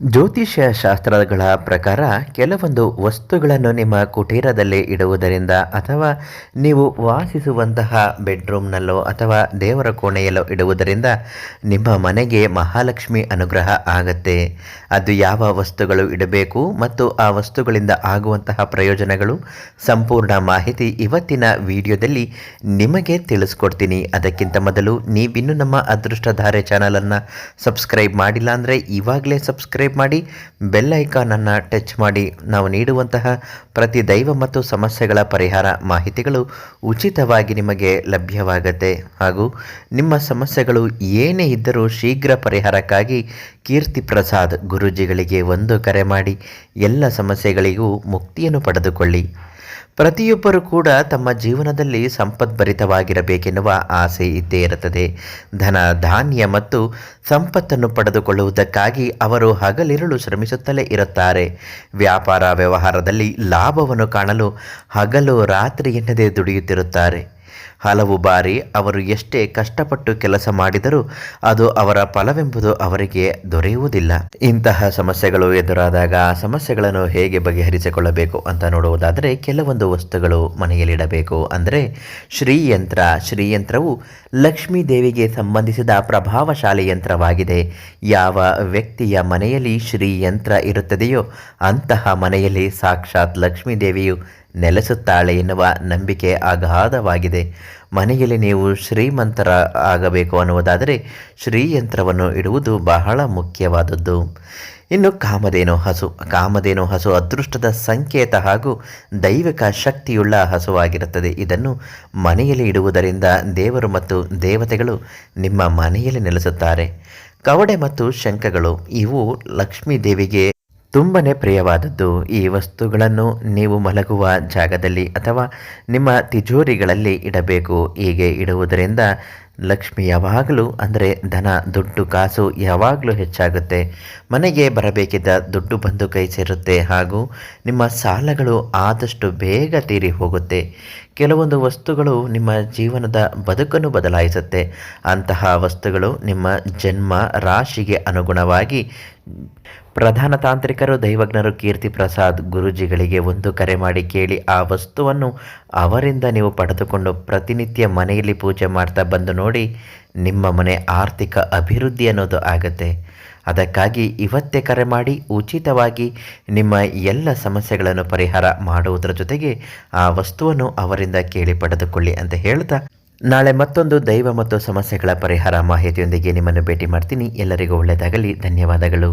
ಜ್ಯೋತಿಷ್ಯ ಶಾಸ್ತ್ರಗಳ ಪ್ರಕಾರ ಕೆಲವೊಂದು ವಸ್ತುಗಳನ್ನು ನಿಮ್ಮ ಕುಟೀರದಲ್ಲಿ ಇಡುವುದರಿಂದ ಅಥವಾ ನೀವು ವಾಸಿಸುವಂತಹ ಬೆಡ್ರೂಮ್ನಲ್ಲೋ ಅಥವಾ ದೇವರ ಕೋಣೆಯಲ್ಲೋ ಇಡುವುದರಿಂದ ನಿಮ್ಮ ಮನೆಗೆ ಮಹಾಲಕ್ಷ್ಮಿ ಅನುಗ್ರಹ ಆಗತ್ತೆ. ಅದು ಯಾವ ವಸ್ತುಗಳು ಇಡಬೇಕು ಮತ್ತು ಆ ವಸ್ತುಗಳಿಂದ ಆಗುವಂತಹ ಪ್ರಯೋಜನಗಳು ಸಂಪೂರ್ಣ ಮಾಹಿತಿ ಇವತ್ತಿನ ವಿಡಿಯೋದಲ್ಲಿ ನಿಮಗೆ ತಿಳಿಸ್ಕೊಡ್ತೀನಿ. ಅದಕ್ಕಿಂತ ಮೊದಲು ನೀವಿನ್ನೂ ನಮ್ಮ ಅದೃಷ್ಟಧಾರೆ ಚಾನಲನ್ನು ಸಬ್ಸ್ಕ್ರೈಬ್ ಮಾಡಿಲ್ಲ ಅಂದರೆ ಇವಾಗಲೇ ಸಬ್ಸ್ಕ್ರೈಬ್ ಮಾಡಿ ಬೆಲ್ ಐಕಾನನ್ನು ಟಚ್ ಮಾಡಿ. ನಾವು ನೀಡುವಂತಹ ಪ್ರತಿ ದೈವ ಮತ್ತು ಸಮಸ್ಯೆಗಳ ಪರಿಹಾರ ಮಾಹಿತಿಗಳು ಉಚಿತವಾಗಿ ನಿಮಗೆ ಲಭ್ಯವಾಗುತ್ತೆ. ಹಾಗೂ ನಿಮ್ಮ ಸಮಸ್ಯೆಗಳು ಏನೇ ಇದ್ದರೂ ಶೀಘ್ರ ಪರಿಹಾರಕ್ಕಾಗಿ ಕೀರ್ತಿ ಪ್ರಸಾದ್ ಗುರೂಜಿಗಳಿಗೆ ಒಂದು ಕರೆ ಮಾಡಿ, ಎಲ್ಲ ಸಮಸ್ಯೆಗಳಿಗೂ ಮುಕ್ತಿಯನ್ನು ಪಡೆದುಕೊಳ್ಳಿ. ಪ್ರತಿಯೊಬ್ಬರೂ ಕೂಡ ತಮ್ಮ ಜೀವನದಲ್ಲಿ ಸಂಪದ್ಭರಿತವಾಗಿರಬೇಕೆನ್ನುವ ಆಸೆ ಇದ್ದೇ ಇರುತ್ತದೆ. ಧನ, ಧಾನ್ಯ ಮತ್ತು ಸಂಪತ್ತನ್ನು ಪಡೆದುಕೊಳ್ಳುವುದಕ್ಕಾಗಿ ಅವರು ಹಗಲಿರುಳು ಶ್ರಮಿಸುತ್ತಲೇ ಇರುತ್ತಾರೆ. ವ್ಯಾಪಾರ ವ್ಯವಹಾರದಲ್ಲಿ ಲಾಭವನ್ನು ಕಾಣಲು ಹಗಲು ರಾತ್ರಿ ಎನ್ನದೇ ದುಡಿಯುತ್ತಿರುತ್ತಾರೆ. ಹಲವು ಬಾರಿ ಅವರು ಎಷ್ಟೇ ಕಷ್ಟಪಟ್ಟು ಕೆಲಸ ಮಾಡಿದರೂ ಅದು ಅವರ ಫಲವೆಂಬುದು ಅವರಿಗೆ ದೊರೆಯುವುದಿಲ್ಲ. ಇಂತಹ ಸಮಸ್ಯೆಗಳು ಎದುರಾದಾಗ ಆ ಸಮಸ್ಯೆಗಳನ್ನು ಹೇಗೆ ಬಗೆಹರಿಸಿಕೊಳ್ಳಬೇಕು ಅಂತ ನೋಡುವುದಾದರೆ ಕೆಲವೊಂದು ವಸ್ತುಗಳು ಮನೆಯಲ್ಲಿಡಬೇಕು. ಅಂದರೆ ಶ್ರೀಯಂತ್ರ. ಶ್ರೀಯಂತ್ರವು ಲಕ್ಷ್ಮೀ ದೇವಿಗೆ ಸಂಬಂಧಿಸಿದ ಪ್ರಭಾವಶಾಲಿ ಯಂತ್ರವಾಗಿದೆ. ಯಾವ ವ್ಯಕ್ತಿಯ ಮನೆಯಲ್ಲಿ ಶ್ರೀಯಂತ್ರ ಇರುತ್ತದೆಯೋ ಅಂತಹ ಮನೆಯಲ್ಲಿ ಸಾಕ್ಷಾತ್ ಲಕ್ಷ್ಮೀ ದೇವಿಯು ನೆಲೆಸುತ್ತಾಳೆ ಎನ್ನುವ ನಂಬಿಕೆ ಅಗಾಧವಾಗಿದೆ. ಮನೆಯಲ್ಲಿ ನೀವು ಶ್ರೀಮಂತರ ಆಗಬೇಕು ಅನ್ನುವುದಾದರೆ ಶ್ರೀಯಂತ್ರವನ್ನು ಇಡುವುದು ಬಹಳ ಮುಖ್ಯವಾದದ್ದು. ಇನ್ನು ಕಾಮಧೇನು ಹಸು ಕಾಮಧೇನು ಹಸು ಅದೃಷ್ಟದ ಸಂಕೇತ ಹಾಗೂ ದೈವಿಕ ಶಕ್ತಿಯುಳ್ಳ ಹಸುವಾಗಿರುತ್ತದೆ. ಇದನ್ನು ಮನೆಯಲ್ಲಿ ಇಡುವುದರಿಂದ ದೇವರು ಮತ್ತು ದೇವತೆಗಳು ನಿಮ್ಮ ಮನೆಯಲ್ಲಿ ನೆಲೆಸುತ್ತಾರೆ. ಕವಡೆ ಮತ್ತು ಶಂಖಗಳು ಇವು ಲಕ್ಷ್ಮೀ ದೇವಿಗೆ ತುಂಬನೇ ಪ್ರಿಯವಾದದ್ದು ಈ ವಸ್ತುಗಳನ್ನು ನೀವು ಮಲಗುವ ಜಾಗದಲ್ಲಿ ಅಥವಾ ನಿಮ್ಮ ತಿಜೋರಿಗಳಲ್ಲಿ ಇಡಬೇಕು. ಹೀಗೆ ಇಡುವುದರಿಂದ ಲಕ್ಷ್ಮಿ ಯಾವಾಗಲೂ ಅಂದರೆ ಧನ, ದುಡ್ಡು, ಕಾಸು ಯಾವಾಗಲೂ ಹೆಚ್ಚಾಗುತ್ತೆ. ಮನೆಗೆ ಬರಬೇಕಿದ್ದ ದುಡ್ಡು ಬಂದು ಕೈ ಸೇರುತ್ತೆ ಹಾಗೂ ನಿಮ್ಮ ಸಾಲಗಳು ಆದಷ್ಟು ಬೇಗ ತೀರಿ ಹೋಗುತ್ತೆ. ಕೆಲವೊಂದು ವಸ್ತುಗಳು ನಿಮ್ಮ ಜೀವನದ ಬದುಕನ್ನು ಬದಲಾಯಿಸುತ್ತೆ. ಅಂತಹ ವಸ್ತುಗಳು ನಿಮ್ಮ ಜನ್ಮ ರಾಶಿಗೆ ಅನುಗುಣವಾಗಿ ಪ್ರಧಾನ ತಾಂತ್ರಿಕರು, ದೈವಜ್ಞರು, ಕೀರ್ತಿ ಪ್ರಸಾದ್ ಗುರುಜಿಗಳಿಗೆ ಒಂದು ಕರೆ ಮಾಡಿ ಕೇಳಿ ಆ ವಸ್ತುವನ್ನು ಅವರಿಂದ ನೀವು ಪಡೆದುಕೊಂಡು ಪ್ರತಿನಿತ್ಯ ಮನೆಯಲ್ಲಿ ಪೂಜೆ ಮಾಡ್ತಾ ಬಂದು ನೋಡಿ ನಿಮ್ಮ ಮನೆ ಆರ್ಥಿಕ ಅಭಿವೃದ್ಧಿ ಅನ್ನೋದು ಆಗುತ್ತೆ. ಅದಕ್ಕಾಗಿ ಇವತ್ತೇ ಕರೆ ಮಾಡಿ ಉಚಿತವಾಗಿ ನಿಮ್ಮ ಎಲ್ಲ ಸಮಸ್ಯೆಗಳನ್ನು ಪರಿಹಾರ ಮಾಡುವುದರ ಜೊತೆಗೆ ಆ ವಸ್ತುವನ್ನು ಅವರಿಂದ ಕೇಳಿ ಪಡೆದುಕೊಳ್ಳಿ ಅಂತ ಹೇಳ್ತಾ ನಾಳೆ ಮತ್ತೊಂದು ದೈವ ಮತ್ತು ಸಮಸ್ಯೆಗಳ ಪರಿಹಾರ ಮಾಹಿತಿಯೊಂದಿಗೆ ನಿಮ್ಮನ್ನು ಭೇಟಿ ಮಾಡ್ತೀನಿ. ಎಲ್ಲರಿಗೂ ಒಳ್ಳೆಯದಾಗಲಿ. ಧನ್ಯವಾದಗಳು.